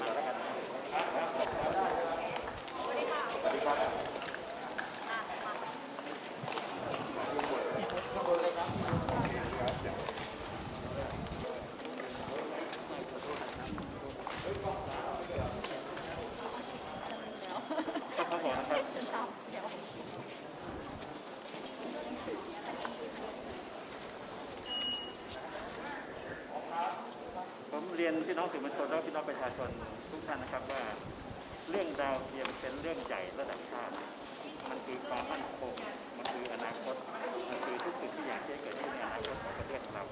มาแล้วกันสวัสดีครับครับผมนะครับ ผมเรีย น้องสื่อมวลชนและพี่น้องประชาชนทุกท่านนะครับว่า เรื่องดาวเทียมเป็นเรื่องใหญ่ระดับชาติมันคือความมั่นคงมันคืออนาคต มันคือทุกสิ่งที่อยากจะให้เกิดขึ้นในอนาคตของประเทศเรา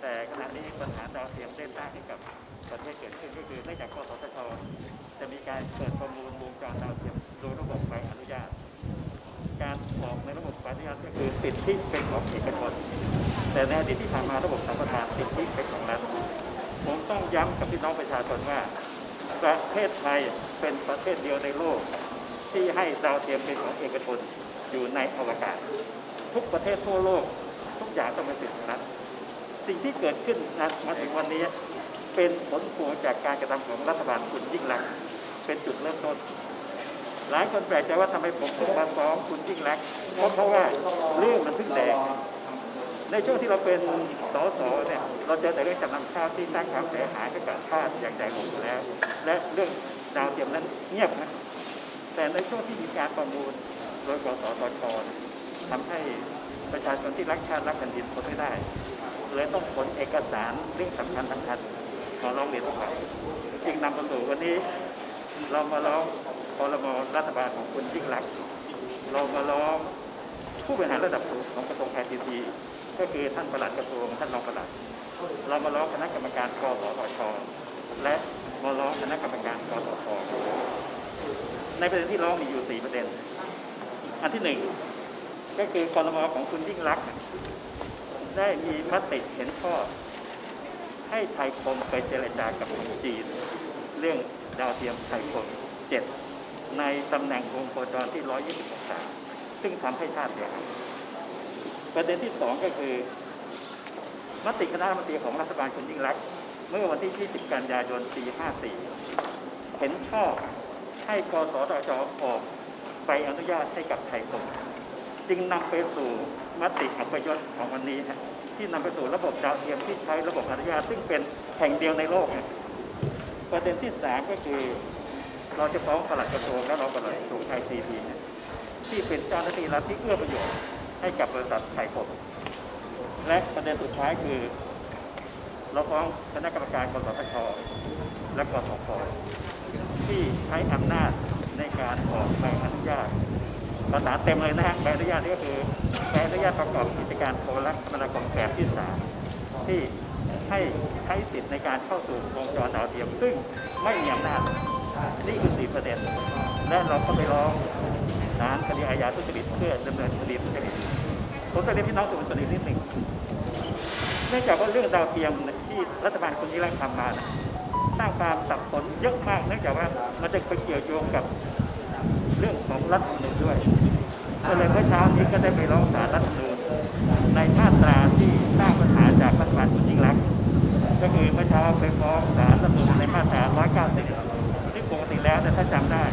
แต่ขณะนี้ปัญหาดาวเทียมได้สร้างให้กับประเทศเกิดขึ้นก็คือเนื่องจากกสทชจะมีการเปิดประมูลวงจรดาวเทียมโดยระบบใบอนุญาต การออกในระบบใบอนุญาตก็คือสิทธิเป็นของเอกชนแต่ในอดีตที่ผ่านมาระบบสัมปทานสิทธิเป็นของรัฐ ผมต้องย้ำกับพี่น้องประชาชนว่า ประเทศไทยเป็นประเทศเดียวในโลก ที่ให้ดาวเทียมเป็นของเอกชนอยู่ในอวกาศ ทุกประเทศทั่วโลก ทุกอย่างต้องเป็นสิทธิของรัฐสิ่งที่เกิดขึ้นนะมาถึงวันนี้เป็นผลพวงจากการกระทำของรัฐบาลคุณยิ่งรักษณ์เป็นจุดเริ่มต้น หลายคนแปลกใจว่าทำไมผมถึงมาฟ้องคุณยิ่งรักษณ์เพราะเพราะว่าเรื่องมันเพิ่งแดง ในช่วงที่เราเป็นสสเนี่ยเราเจอแต่เรื่องจำนำข้าวที่สร้างความเสียหายให้กับชาติอย่างใหญ่หลวงแล้ว และเรื่องดาวเทียมนั้นเงียบนะแต่ในช่วงที่มีการประมูลโดยกสทชทำให้ประชาชนที่รักชาติรักแผ่นดินทนไม่ได้เลยต้องขนเอกสารเรื่องสำคัญสำคัญมาร้องเรียนพวกเราจึงนำมาสู่วันนี้ เรามาร้องพรมรัฐบาลของคุณยิ่งรัก เรามาร้องผู้บริหารระดับสูงของกระทรวงแพทย์ที ก็คือท่านประหลัดกระทรวงท่านรองประหลัด เรามาร้องคณะกรรมการกสทชและมาร้องคณะกรรมการกสทในประเด็นที่ร้องมีอยู่สี่ประเด็น อันที่หนึ่งก็คือกรมอของคุณยิ่งรัก ได้มีมติเห็นชอบให้ไทยคมไปเจรจากับจีน เรื่องดาวเทียมไทยคมเจ็ดในตำแหน่งวงโคจรที่ 120องศาซึ่งทำให้ชาติเสียหาย ประเด็นที่สองก็คือ มติคณะรัฐมนตรีของรัฐบาลคุณยิ่งรักษณ์เมื่อวันที่ 20 กันยายน ปี 54 เห็นชอบให้กสทชออกใบอนุญาตให้กับไทยคมจึงนำไปสู่มติอัปยศของวันนี้ฮะที่นำไปสู่ระบบดาวเทียมที่ใช้ระบบอนุญาตซึ่งเป็นแห่งเดียวในโลกประเด็นที่สามก็คือ เราจะฟ้องปลัดกระทรวงและรองปลัดกระทรวงไอซีพีที่เป็นเจ้าหน้าที่รัฐที่เอื้อประโยชน์ ให้กับบริษัทไทยคมและประเด็นสุดท้ายคือ เราฟ้องคณะกรรมการกสทชและกสพที่ใช้อำนาจในการออกใบอนุญาตภาษาเต็มเลยนะฮะใบอนุญาตนี่ก็คือใบอนุญาตประกอบกิจการโทรคมนาคมแบบที่สามที่ให้ใช้สิทธิ์ในการเข้าสู่วงจรดาวเทียมซึ่งไม่มีอำนาจนี่คือสี่ประเด็นและเราก็ไปร้อง ศาลคดีอาญาทุจริตเพื่อดำเนินคดีทุจริตผมจะเรียนพี่น้องสื่อมวลชนนิดหนึ่งเนื่องจากว่าเรื่องดาวเทียมที่รัฐบาลคุณยิ่งรักทำมานะสร้างความสับสนเยอะมาก เนื่องจากว่ามันจะไปเกี่ยวโยงกับเรื่องของรัฐธรรมนูญด้วยก็เลยเมื่อเช้านี้ก็ได้ไปร้องศาลรัฐธรรมนูญในมาตราที่สร้างปัญหาจากรัฐบาลคุณยิ่งรักก็คือเมื่อเช้าไปฟ้องศาลรัฐธรรมนูญในมาตรา190ที่ปกติแล้วเนี่ถ้าจำได้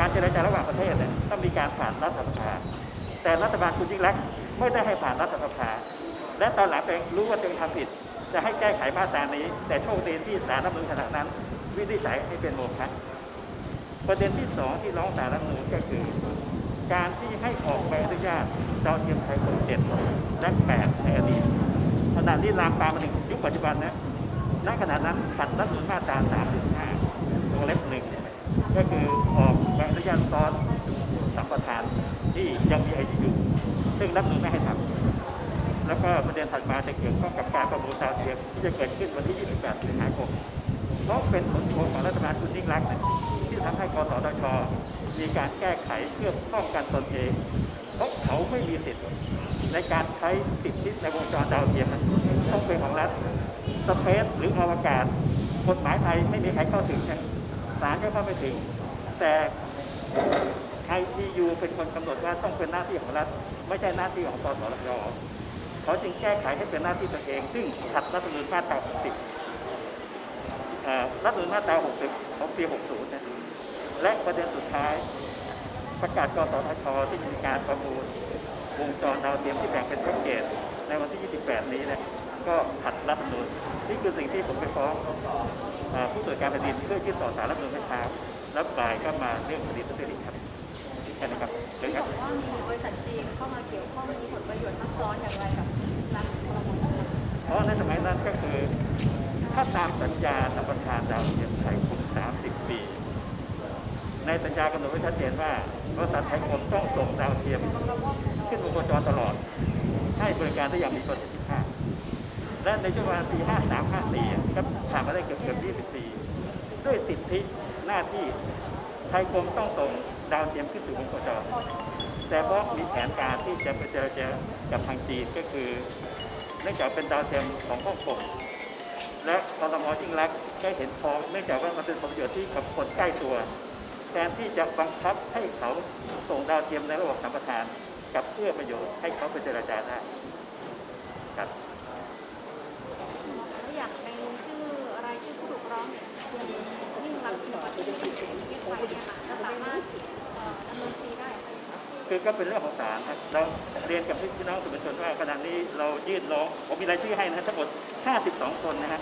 การเจรจาระหว่างประเทศเนี่ยต้องมีการผ่านรัฐสภา แต่รัฐบาลคุณยิ่งรักษณ์ไม่ได้ให้ผ่านรัฐสภา และตอนหลังตัวเองรู้ว่าตัวเองทำผิด จะให้แก้ไขมาตรานี้ แต่โชคดีที่ศาลรัฐธรรมนูญขณะนั้น วินิจฉัยให้เป็นโมฆะประเด็นที่สองที่ร้องสารรัฐธรรมนูญก็คือ การที่ให้ออกใบอนุญาตดาวเทียมไทยคนเจ็ดและแปดในอดีตขณะที่ลามปามมาถึงยุคปัจจุบันนะณขณะนั้นขัดรัฐธรรมนูญมาตรา3.5วงเล็บหนึ่ง ก็คือออกใบอนุญาตซ้อนสัมปทานที่ยังมีอายุอยู่ ซึ่งรัฐมนูญไม่ให้ทำแล้วก็ประเด็นถัดมาจะเกี่ยวข้องกับการประมูลดาวเทียมที่จะเกิดขึ้นวันที่ 28 สิงหาคมเพราะเป็นผลพวงของรัฐบาลคุณยิ่งรักษณ์เนี่ที่ทำให้กสทช มีการแก้ไขเพื่อป้องกันตนเองเพราะเขาไม่มีสิทธิ์ในการใช้สิทธิในวงจรดาวเทียมต้องเป็นของรัฐสเปซหรืออวกาศกฎหมายไทยไม่มีใครเข้าถึงนะ ศาลก็เข้าไม่ถึง แต่ไทยทียูเป็นคนกำหนดว่าต้องเป็นหน้าที่ของรัฐ ไม่ใช่หน้าที่ของกสทชเขาจึงแก้ไขให้เป็นหน้าที่ตัวเอง ซึ่งขัดรัฐธรรมนูญมาตรา 60เอ่อรัฐธรรมนูญมาตรา 60 ของปี 60 นะ และประเด็นสุดท้าย ประกาศกสทช ที่มีการประมูลวงจรดาวเทียมที่แบ่งเป็นแพ็กเกจในวันที่ 28 นี้เนี่ยก็ขัดรัฐธรรมนูญนี่คือสิ่งที่ผมไปฟ้อง ผู้ตรวจการแผ่นดินเพื่อยื่นต่อสารรัฐธรรมนูญเมื่อเช้าแล้วบ่ายก็มาเรื่องคดีทุจริตครับแค่นี้ครับเชิญครับบอกว่ามีบริษัทจีนเข้ามาเกี่ยวข้องมีผลประโยชน์ซับซ้อนอย่างไรกับร้านพลเมืองเพราะในสมัยนั้นก็คือ ถ้าตามสัญญาสัมปทานดาวเทียมไทยครบ30 ปี ในสัญญากำหนดไว้ชัดเจนว่าบริษัทไทยคมต้องส่งดาวเทียม ขึ้นบนโคจรตลอด ให้บริการได้อย่างมีประสิทธิภาพ และในช่วงเวลาปี53 54ก็ผ่านมาได้เกือบเกือบ20ปีด้วยสิทธิหน้าที่ไทยคมต้องส่งดาวเทียมขึ้นสู่บนโคจรแต่เพราะมีแผนการที่จะไปเจรจากับทางจีนก็คือเนื่องจากเป็นดาวเทียมของฮ่องกงและกรมยิ่งรักษณ์ได้เห็นพ้องเนื่องจากว่ามันเป็นผลประโยชน์ที่กับคนใกล้ตัวแทนที่จะบังคับให้เขาส่งดาวเทียมในระบบสัมปทาน กับเพื่อประโยชน์ให้เขาไปเจรจาได้ครับ แล้วอยากในชื่อรายชื่อผู้ถูกร้องเนี่ยคุณยิ่งรักชินวัตรที่เป็นที่ ไทยเนี่ยค่ะจะสามารถเอ่อดำเนินคดีได้ไหมคือก็เป็นเรื่องของศาลครับเราเรียนกับพี่น้องสื่อมวลชนว่าขณะนี้เรายื่นร้องผมมีรายชื่อให้นะฮะทั้งหมด 52 คนนะฮะ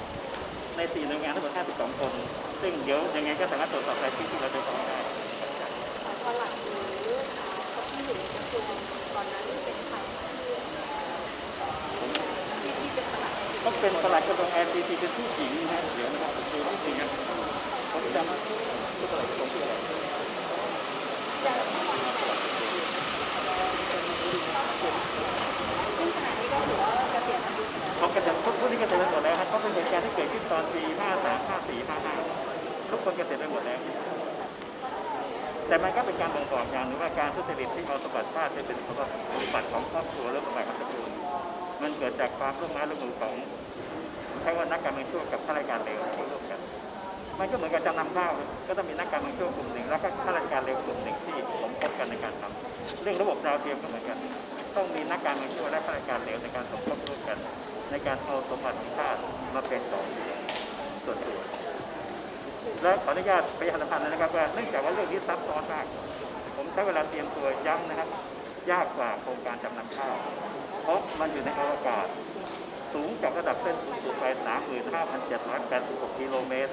ใน4หน่วยงานทั้งหมด 52 คน ซึ่งเดี๋ยวยังไงก็สามารถตรวจสอบรายชื่อที่เราจะฟ้องได้พอหลักหรือคนที่อยู่ในกระทรวงตอนนั้นเป็นใครที่ที่เป็นประหลัดก็เป็นประหลัดกระทรวง LCT เป็นผู้หญิงนะฮะเดี๋ยวนะครับดูผู้หญิงครับผมจำผู้ประ หลัดกระทรวงชื่ออะไรซึ่งขณะนี้ก็ถือว่าเกษียณอายุไปแล้วเขาก็จะทุกคนนี้เกษียณไปหมดแล้วครับเพราเป็นเหตุการณ์ที่เกิดขึ้นตอนปี53 54 55ทุกคนเกษียณไปหมดแล้ว แต่มันก็เป็นการบ่งบอกอย่างหนึงว่าการทุจริตที่เอาสมบัติชาติเป็นสมบัติของครอบครัวและสมบัติของตระกูลมันเกิดจากความร่วมไม้ร่วมมือของใช้ว่านักการเมืองชั่วกับข้าราชการเลวร่วมกัน มันก็เหมือนกับจำนำข้าว ก็ต้องมีนักการเมืองช่วกลุ่มหนึ่งแล้วก็ข้าราชการเลวกลุ่มหนึ่งที่สมคบกันในการทำเรื่องระบบดาวเทียมก็เหมือนกัน ต้องมีนักการเมืองช่วและข้าราชการเลวในการสมคบร่วมกัน ในการเอาสมบัติของชาติมาเป็นของส่วนตัวและขออนุญาตประชาสัมพันธ์นะครับว่าเนื่องจากว่าเรื่องนี้ซับซ้อนมาก ผมใช้เวลาเตรียมตัวย้ำนะครับ ยากกว่าโครงการจำนำข้าว เพราะมันอยู่ในอวกาศ สูงจากระดับเส้นศูนย์สูงไป35,786กิโลเมตร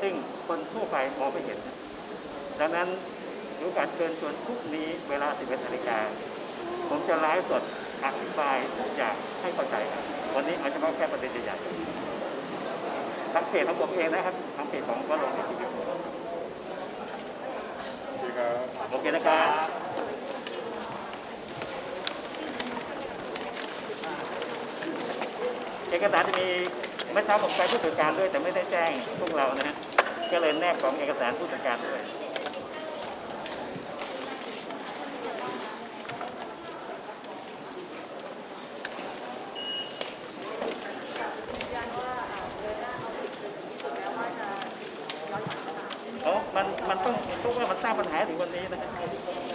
ซึ่งคนทั่วไปมองไม่เห็น ดังนั้นมีโอกาสเชิญชวนพรุ่งนี้เวลา 11นาฬิกา ผมจะไลฟ์สดอธิบายทุกอย่างให้เข้าใจครับ วันนี้เอาเฉพาะแค่ประเด็นใหญ่ๆทางเพจของผมเองนะครับทางเพจของวโรงนิติวิทย์โอเคนะครับเอกสารจะมีเมื่อเช้าผมไปผู้ตรวจการด้วยแต่ไม่ได้แจ้งพวกเรานะฮะ ก็เลยแนบของเอกสารผู้ตรวจการด้วยอ๋อมันมันต้องเพราะว่ามันสร้างปัญหาถึงวันนี้นะ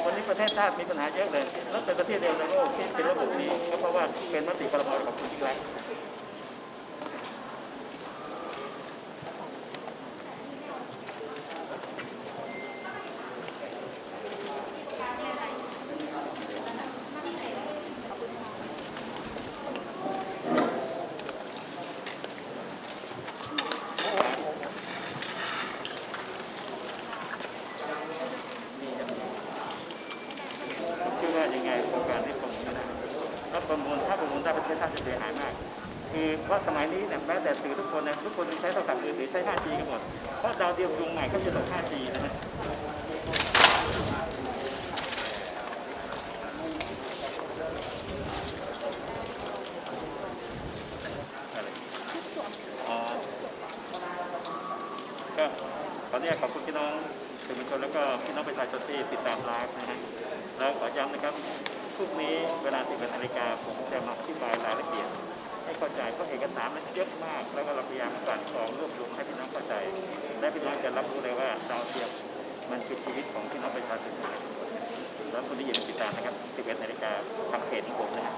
วันนี้ประเทศชาติมีปัญหาเยอะเลยแล้วเป็นประเทศเดียวในโลกที่เป็นระบบนี้ก็เพราะว่าเป็นมติครมของคุณยิ่งรักษณ์ ผมคิดว่ายัง ไงโครงการที่ประมูลได้ถ้าประมูลถ้าประมูลได้ประเทศชาติจะเสียหายมาก คือว่าสมัยนี้เนี่ยแม้แต่สื่อทุกคนนะทุกคนใช้โทรศัพท์มือถือใช้ 5G กันหมด เพราะดาวเทียมดวงใหม่ก็จะลง 5G นะฮะอะไรอ๋อก็ขออนุญาตขอบคุณพี่น้องสื่อมวลชนแล้วก็พี่น้องประชาชนที่ติดตามไลฟ์นะฮะ แล้วขอย้ำนะครับพรุ่งนี้เวลา10นาฬิกาผมจะมาอธิบายรายละเอียด ให้เข้าใจเพราะเอกสารมันเยอะมาก แล้วก็เราพยายามกลั่นกรองรวบรวมให้พี่น้องเข้าใจ และพี่น้องจะรับรู้เลยว่าดาวเทียมมันคือชีวิตของพี่น้องประชาชนทุกคนแล้วคุณได้ยินติดตามนะครับ11นาฬิกาทางเพจของผมนะฮะ